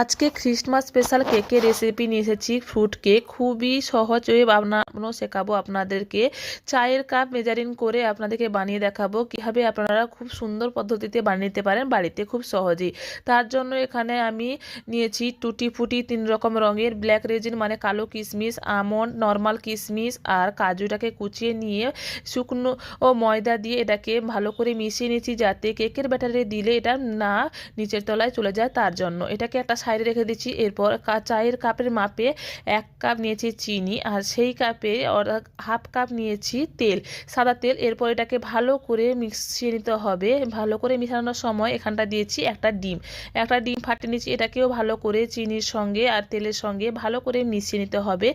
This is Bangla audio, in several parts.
আজকে খ্রিস্টমাস স্পেশাল কেকের রেসিপি নিয়ে এসেছি, ফ্রুট কেক। খুবই সহজ ওয়ে বানানো শেখাবো আপনাদেরকে। চায়ের কাপ মেজারিং করে আপনাদেরকে বানিয়ে দেখাবো কীভাবে আপনারা খুব সুন্দর পদ্ধতিতে বানিয়ে নিতে পারেন বাড়িতে খুব সহজেই। তার জন্য এখানে আমি নিয়েছি টুটি ফুটি তিন রকম রঙের ব্ল্যাক রেজিন মানে কালো কিশমিশ আমন্ড, নর্মাল কিশমিশ আর কাজুটাকে কুচিয়ে নিয়ে শুকনো ও ময়দা দিয়ে এটাকে ভালো করে মিশিয়ে নিয়েছি যাতে কেকের ব্যাটারে দিলে এটা না নিচের তলায় চলে যায় তার জন্য। এটাকে একটা সাইডে রেখে দিচ্ছি। এরপর চায়ের কাপের মাপে এক কাপ নিয়েছি চিনি আর সেই কাপে হাফ কাপ নিয়েছি তেল, সাদা তেল। এরপর এটাকে ভালো করে মিশিয়ে নিতে হবে। ভালো করে মিশানোর সময় এখানটা দিয়েছি একটা ডিম। একটা ডিম ফাটিয়ে নিয়েছি। এটাকেও ভালো করে চিনির সঙ্গে আর তেলের সঙ্গে ভালো করে মিশিয়ে নিতে হবে।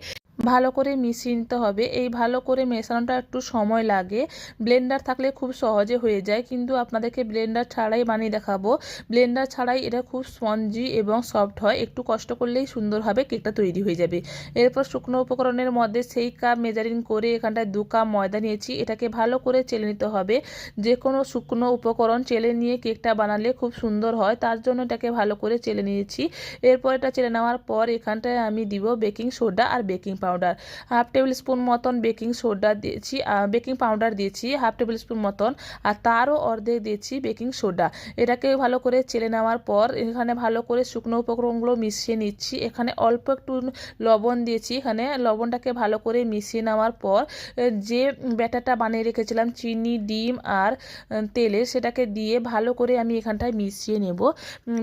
ভালো করে মিশিয়ে নিতে হবে। এই ভালো করে মেশানোটা একটু সময় লাগে। ব্লেন্ডার থাকলে খুব সহজে হয়ে যায়। কিন্তু আপনাদেরকে ব্লেন্ডার ছাড়াই বানিয়ে দেখাবো। ব্লেন্ডার ছাড়াই এটা খুব স্পঞ্জি এবং সফট হয়। একটু কষ্ট করলেই সুন্দরভাবে কেকটা তৈরি হয়ে যাবে। এরপর শুকনো উপকরণের মধ্যে সেই কাপ মেজারিং করে এখানটায় দু কাপ ময়দা নিয়েছি। এটাকে ভালো করে চেলে নিতে হবে। যে কোনো শুকনো উপকরণ চেলে নিয়ে কেকটা বানালে খুব সুন্দর হয়। তার জন্য এটাকে ভালো করে চেলে নিয়েছি। এরপর এটা চেলে নেওয়ার পর এখানটায় আমি দিব বেকিং সোডা আর baking powder. Half tablespoon মতন বেকিং সোডা দিয়েছি বেকিং পাউডার দিয়েছি হাফ টেবিল স্পুন মতন, আর তারও অর্ধেক দিয়েছি বেকিং সোডা এটাকে ভালো করে চেলে নেওয়ার পর এখানে ভালো করে শুকনো উপকরণগুলো মিশিয়ে নিচ্ছি। এখানে অল্প একটু লবণ দিয়েছি, এখানে লবণটাকে ভালো করে মিশিয়ে নেওয়ার পর যে ব্যাটারটা বানিয়ে রেখেছিলাম, চিনি, ডিম আর তেলে, সেটাকে দিয়ে ভালো করে আমি এখানটায় মিশিয়ে নেব।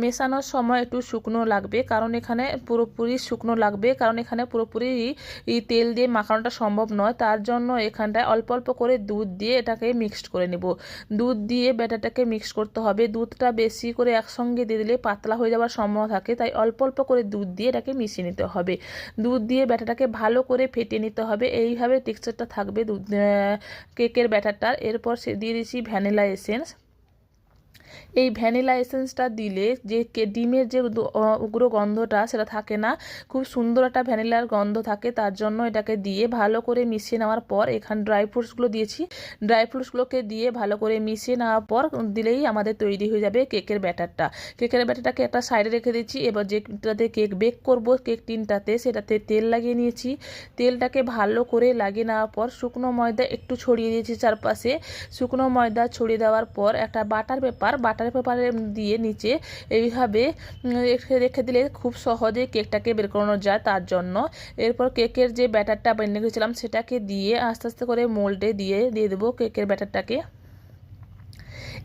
মেশানোর সময় একটু শুকনো লাগবে, কারণ এখানে পুরোপুরি শুকনো লাগবে, কারণ এখানে পুরোপুরি এই তেল দিয়ে মাখানোটা সম্ভব নয়। তার জন্য এখানটায় অল্প অল্প করে দুধ দিয়ে এটাকে মিক্সড করে নেব। দুধ দিয়ে ব্যাটারটাকে মিক্স করতে হবে। দুধটা বেশি করে একসঙ্গে দিয়ে দিলে পাতলা হয়ে যাওয়ার সম্ভাবনা থাকে, তাই অল্প অল্প করে দুধ দিয়ে এটাকে মিশিয়ে নিতে হবে। দুধ দিয়ে ব্যাটারটাকে ভালো করে ফেটে নিতে হবে। এইভাবে টেক্সচারটা থাকবে দুধ কেকের ব্যাটারটার। এরপর দিয়ে দিচ্ছি ভ্যানিলা এসেন্স এই ভ্যানিলা এসেন্সটা দিলে যে ডিমের যে উগ্র গন্ধটা সেটা থাকে না, খুব সুন্দর একটা ভ্যানিলার গন্ধ থাকে, তার জন্য এটাকে দিয়ে ভালো করে মিশিয়ে নেওয়ার পর এখানে ড্রাই ফ্রুটসগুলো দিয়েছি। ড্রাই ফ্রুটসগুলোকে দিয়ে ভালো করে মিশিয়ে নেওয়ার পর দিলেই আমাদের তৈরি হয়ে যাবে কেকের ব্যাটারটা। কেকের ব্যাটারটাকে একটা সাইডে রেখে দিচ্ছি, এবার যেটাতে কেক বেক করব, কেক টিনটাতে সেটাতে তেল লাগিয়ে নিয়েছি। তেলটাকে ভালো করে লাগিয়ে নেওয়ার পর শুকনো ময়দা একটু ছড়িয়ে দিয়েছি চারপাশে। শুকনো ময়দা ছড়িয়ে দেওয়ার পর একটা বাটার পেপার বাটার পেপারে দিয়ে নিচে এইভাবে রেখে দিলে খুব সহজে কেকটাকে বের করানো যায় তার জন্য। এরপর কেকের যে ব্যাটারটা বানিয়ে রেখেছিলাম সেটাকে দিয়ে আস্তে আস্তে করে মোল্ডে দিয়ে দিয়ে দেবো কেকের ব্যাটারটাকে।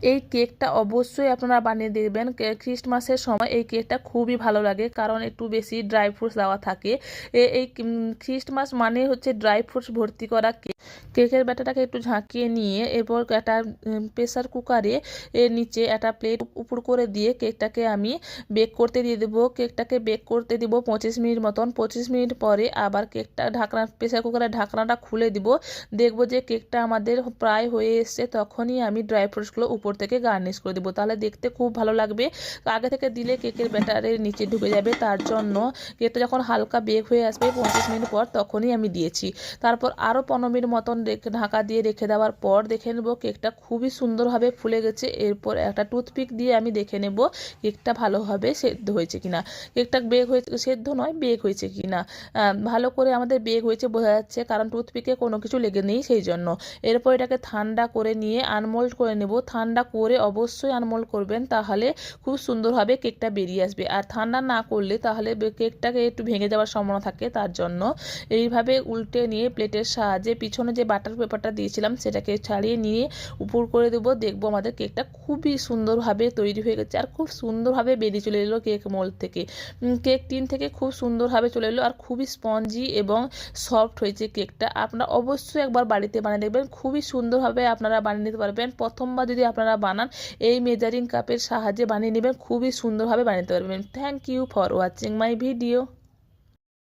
এই কেকটা অবশ্যই আপনারা বানিয়ে দেবেন। খ্রিস্টমাসের সময় এই কেকটা খুবই ভালো লাগে, কারণ একটু বেশি ড্রাই ফ্রুটস দেওয়া থাকে। এই খ্রিস্টমাস মানে হচ্ছে ড্রাই ফ্রুটস ভর্তি করা কেক। কেকের ব্যাটাটাকে একটু ঝাঁকিয়ে নিয়ে এরপর একটা প্রেসার কুকারে এর নিচে একটা প্লেট উপর করে দিয়ে কেকটাকে আমি বেক করতে দিয়ে দেবো। কেকটাকে বেক করতে দিব পঁচিশ মিনিট মতন। পঁচিশ মিনিট পরে আবার কেকটা ঢাকনা, প্রেসার কুকারের ঢাকনাটা খুলে দিব। দেখব যে কেকটা আমাদের প্রায় হয়ে এসছে, তখনই আমি ড্রাই ফ্রুটসগুলো উপর থেকে গার্নিশ করে দেবো। তাহলে দেখতে খুব ভালো লাগবে। আগে থেকে দিলে কেকের ব্যাটারের নিচে ঢুকে যাবে। তার জন্য কেকটা যখন হালকা বেক হয়ে আসবে পঁচিশ মিনিট পর তখনই আমি দিয়েছি। তারপর আরও পনেরো মিনিট মতন ঢাকা দিয়ে রেখে দেওয়ার পর দেখে নেব কেকটা খুবই সুন্দরভাবে ফুলে গেছে। এরপর একটা টুথপিক দিয়ে আমি দেখে নেব কেকটা ভালোভাবে সেদ্ধ হয়েছে কিনা। কেকটা বেক হয়েছে সেদ্ধ নয় বেক হয়েছে কিনা। ভালো করে আমাদের বেক হয়েছে বোঝা যাচ্ছে, কারণ টুথপিকে কোনো কিছু লেগে নেই সেই জন্য। এরপর এটাকে ঠান্ডা করে নিয়ে আনমোল্ড করে নেব। ঠান্ডা করে অবশ্যই আনমোল্ড করবেন, তাহলে খুব সুন্দরভাবে কেকটা বেরিয়ে আসবে। আর ঠান্ডা না করলে তাহলে কেকটাকে একটু ভেঙে যাওয়ার সম্ভাবনা থাকে, তার জন্য এইভাবে উল্টে নিয়ে প্লেটের সাহায্যে পিছনে যে বাটার পেপারটা দিয়েছিলাম, সেটাকে ছাড়িয়ে নিয়ে উপর করে দেবো। দেখব আমাদের কেকটা খুবই সুন্দরভাবে তৈরি হয়ে গেছে, আর খুব সুন্দরভাবে বেরিয়ে চলে এলো কেক মোল্ড থেকে। কেক টিন থেকে খুব সুন্দরভাবে চলে এলো, আর খুবই স্পঞ্জি এবং সফট হয়েছে কেকটা। আপনারা অবশ্যই একবার বাড়িতে বানিয়ে দেখবেন, খুবই সুন্দরভাবে আপনারা বানিয়ে নিতে পারবেন। প্রথমবার যদি আপনারা বানান, এই মেজারিং কাপের সাহায্যে বানিয়ে নেবেন, খুবই সুন্দরভাবে বানিয়ে নিতে পারবেন। Thank you for watching my video